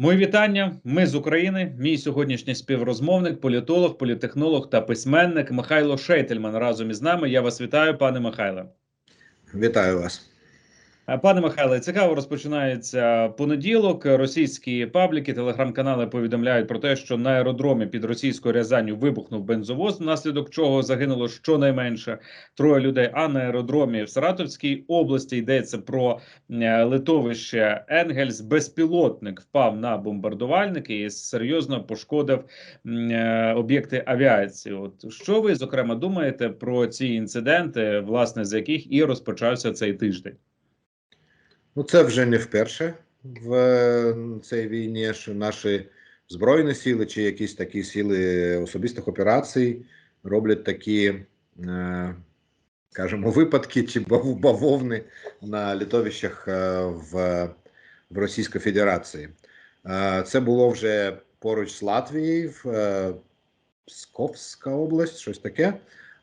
Мої вітання. Ми з України. Мій сьогоднішній співрозмовник, політолог, політехнолог та письменник Михайло Шейтельман разом із нами. Я вас вітаю, пане Михайле. Вітаю вас. Е, Пане Михайле, цікаво розпочинається понеділок. Російські пабліки, телеграм-канали повідомляють про те, що на аеродромі під російською Рязанню вибухнув бензовоз, внаслідок чого загинуло щонайменше троє людей. А на аеродромі в Саратовській області йдеться про е, литовище Енгельс. Безпілотник впав на бомбардувальники і серйозно пошкодив е, об'єкти авіації. От що ви зокрема думаєте про ці інциденти, власне з яких і розпочався цей тиждень? Ну, це вже не вперше в е, цій війні, що наші збройні сили чи якісь такі сили особистих операцій роблять такі, е, скажімо, випадки чи бавовни на літовищах е, в, в Російській Федерації. Е, Це було вже поруч з Латвією, е, Псковська область, щось таке.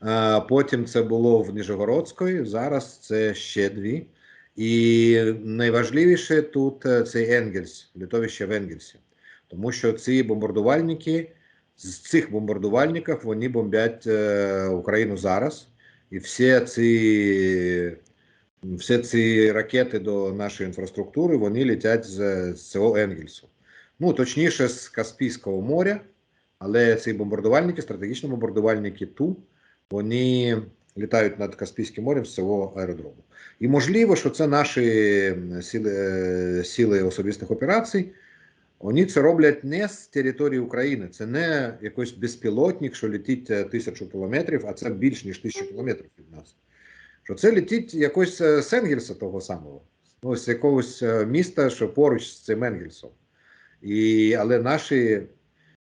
Е, Потім це було в Ніжегородської, зараз це ще дві. І найважливіше тут е, цей Енгельс, літовище в Енгельсі, тому що ці бомбардувальники з цих бомбардувальників вони бомблять е, Україну зараз, і всі ці, всі ці ракети до нашої інфраструктури вони летять з, з цього Енгельсу. Ну точніше, з Каспійського моря, але ці бомбардувальники, стратегічні бомбардувальники Ту, вони літають над Каспійським морем з цього аеродрому. І можливо, що це наші сили, е, сили особистих операцій. Вони це роблять не з території України. Це не якийсь безпілотник, що летить е, тисячу кілометрів, а це більш ніж тисячу кілометрів від нас. Що це летить якось е, з Енгельса того самого, ну, з якогось міста, що поруч з цим Енгельсом. І, але наші,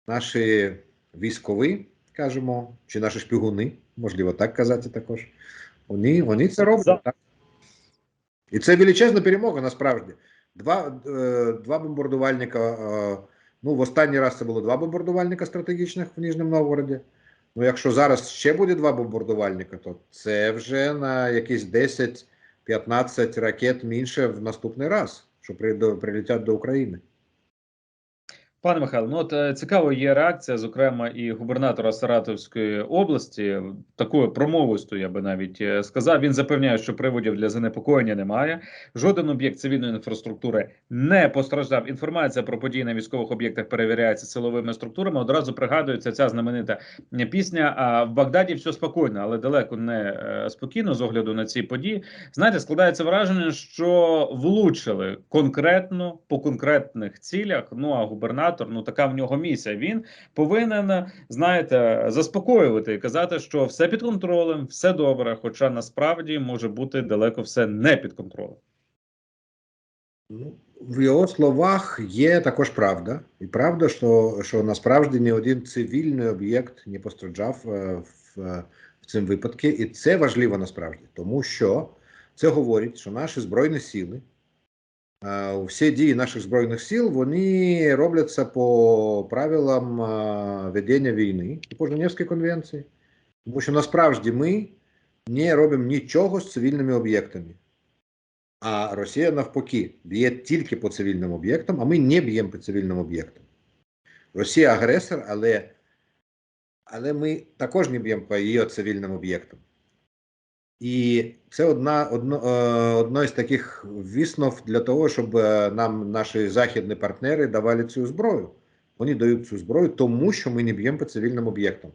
наші військові, кажемо, чи наші шпигуни, можливо так казати також, вони, вони це роблять. Так? І це величезна перемога насправді. Два, е, два бомбардувальника. Е, ну, в останній раз це було два бомбардувальника стратегічних в Ніжньому Новгороді. Ну, якщо зараз ще буде два бомбардувальника, то це вже на якісь 10-15 ракет менше в наступний раз, що прилетять до України. Пане Михайло, ну от е, цікаво є реакція, зокрема, і губернатора Саратовської області. Такою промовистою, я би навіть е, сказав. Він запевняє, що приводів для занепокоєння немає. Жоден об'єкт цивільної інфраструктури не постраждав. Інформація про події на військових об'єктах перевіряється силовими структурами. Одразу пригадується ця знаменита е, пісня. А в Багдаді все спокійно, але далеко не спокійно з огляду на ці події. Знаєте, складається враження, що влучили конкретно по конкретних цілях. Ну а губернатор, ну така в нього місія. Він повинен, знаєте, заспокоювати і казати, що все під контролем, все добре. Хоча насправді може бути далеко все не під контролем. Ну, в його словах є також правда. І правда, що, що насправді ні один цивільний об'єкт не постраждав е, в, е, в цьому випадку. І це важливо насправді, тому що це говорить, що наші збройні сили, всі дії наших збройних сил, вони робляться по правилам ведення війни і по Женевській конвенції. Тому що насправді ми не робимо нічого з цивільними об'єктами. А Росія навпаки б'є тільки по цивільним об'єктам, а ми не б'ємо по цивільним об'єктам. Росія агресор, але, але ми також не б'ємо по її цивільним об'єктам. І це одна, одно, е, одно із таких виснов для того, щоб е, нам наші західні партнери давали цю зброю. Вони дають цю зброю, тому що ми не б'ємо по цивільним об'єктам.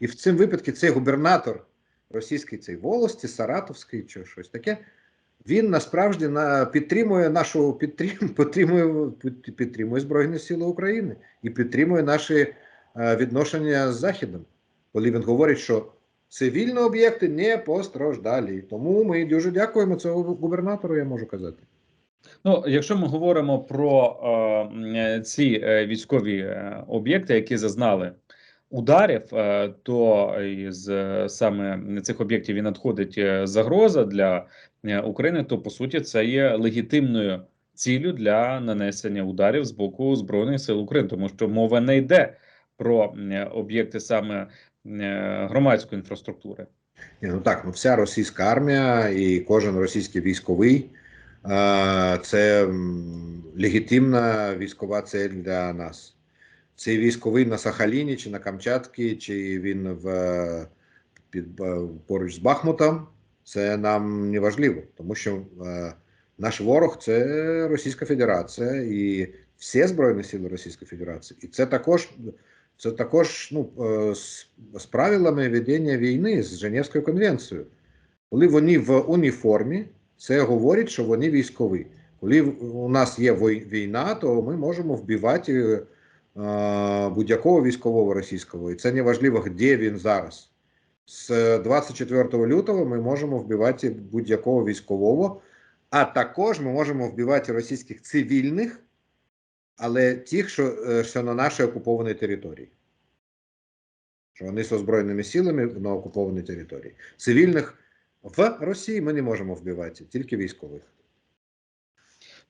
І в цьому випадку цей губернатор російський цей волості, Саратовський чи щось таке, він насправді на підтримує нашу підтрим, підтримує, підтримує Збройні Сили України і підтримує наші е, відношення з Західом. Коли він говорить, що цивільні об'єкти не постраждалі. Тому ми дуже дякуємо цього губернатору, я можу казати. Ну, якщо ми говоримо про е, ці е, військові е, об'єкти, які зазнали ударів, е, то із е, саме цих об'єктів і надходить е, загроза для е, України, то по суті це є легітимною ціллю для нанесення ударів з боку збройних сил України, тому що мова не йде про е, об'єкти саме е, громадської інфраструктури. Ні, ну так, ну вся російська армія і кожен російський військовий Е, Це легітимна військова цель для нас. Цей військовий на Сахаліні чи на Камчатці, чи він в, е, під, е, поруч з Бахмутом, це нам не важливо, тому що е, наш ворог це Російська Федерація і всі Збройні Сили Російської Федерації. І це також, це також ну, е, з, правилами ведення війни з Женевською конвенцією. Коли вони в уніформі, це говорить, що вони військові. Коли у нас є війна, то ми можемо вбивати е, будь-якого військового російського. І це не важливо, де він зараз. З 24 лютого ми можемо вбивати будь-якого військового, а також ми можемо вбивати російських цивільних, але тих, що, е, що на нашій окупованій території. Що вони з озброєними силами на окупованій території. Цивільних в Росії ми не можемо вбивати, тільки військових.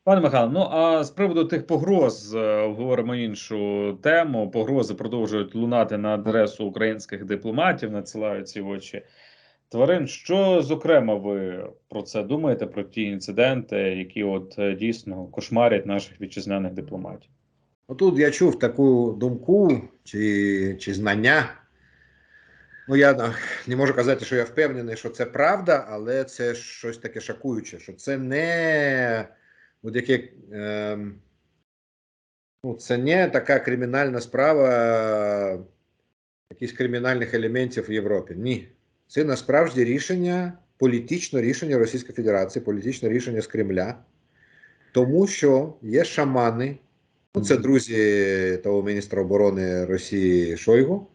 Пане Михайло, ну а з приводу тих погроз е, говоримо іншу тему. Погрози продовжують лунати на адресу українських дипломатів, надсилають ці очі тварин. Що зокрема ви про це думаєте? Про ті інциденти, які от е, дійсно кошмарять наших вітчизняних дипломатів? Отут я чув таку думку чи, чи знання. Ну, я не можу казати, що я впевнений, що це правда, але це щось таке шокуюче, що це не будь-яке. ем, ну, це не така кримінальна справа е, якихось кримінальних елементів в Європі. Ні. Це насправді рішення, політичне рішення Російської Федерації, політичне рішення з Кремля, тому що є шамани. Ну, це друзі того міністра оборони Росії Шойгу,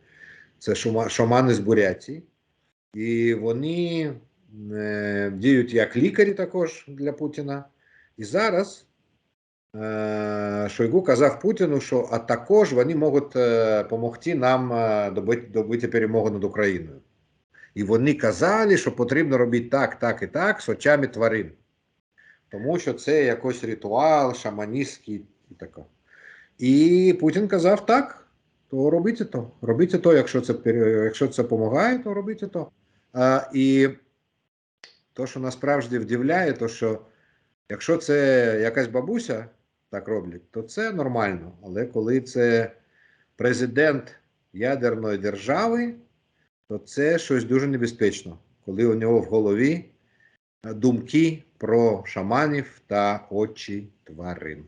це шамани з Бурятії. І вони е, діють як лікарі також для Путіна. І зараз е, Шойгу казав Путіну, що а також вони можуть е, допомогти нам е, добити, добити перемогу над Україною. І вони казали, що потрібно робити так, так і так з очами тварин. Тому що це якийсь ритуал шаманістський і таке. І Путін казав так, то робіть то. Робіть то, якщо це, якщо це допомагає, то робіть то. А, і то, що насправді вдивляє, то що якщо це якась бабуся так роблять, то це нормально. Але коли це президент ядерної держави, то це щось дуже небезпечно, коли у нього в голові е, думки про шаманів та очі тварин.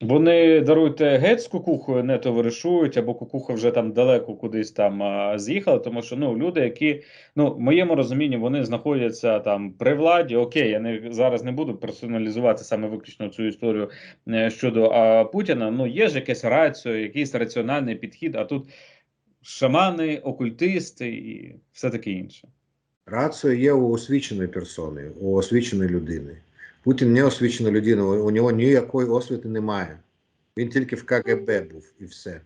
Вони даруйте геть з кукухою, не товаришують, або кукуха вже там далеко кудись там з'їхала. Тому що ну люди, які ну в моєму розумінні вони знаходяться там при владі. Окей, я не зараз не буду персоналізувати саме виключно цю історію е, щодо а, Путіна. Ну є ж якесь раціо, якийсь раціональний підхід. А тут шамани, окультисти і все таке інше. Рація є у освіченої персони, у освіченої людини. Путін не освічена людина, у нього ніякої освіти немає. Він тільки в КГБ був і все.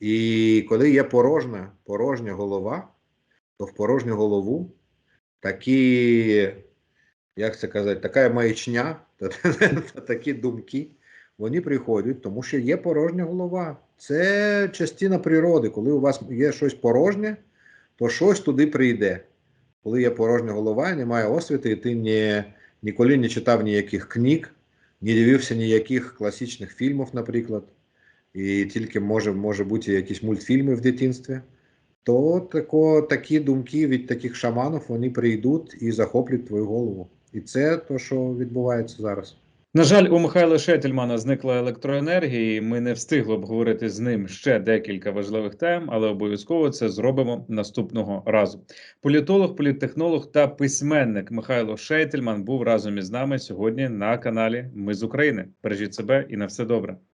І коли є порожня, порожня голова, то в порожню голову такі, як це казати, така маячня, та, та такі думки, вони приходять, тому що є порожня голова. Це частина природи. Коли у вас є щось порожнє, то щось туди прийде. Коли є порожня голова, і немає освіти, і ти не, ніколи не читав ніяких книг, не дивився ніяких класичних фільмів, наприклад, і тільки може, може бути якісь мультфільми в дитинстві, то тако, такі думки від таких шаманів вони прийдуть і захоплять твою голову. І це то, що відбувається зараз. На жаль, у Михайла Шетельмана зникла електроенергія. і Ми не встигли обговорити з ним ще декілька важливих тем, але обов'язково це зробимо наступного разу. Політолог, політтехнолог та письменник Михайло Шетельман був разом із нами сьогодні на каналі Ми з України. Бережіть себе і на все добре.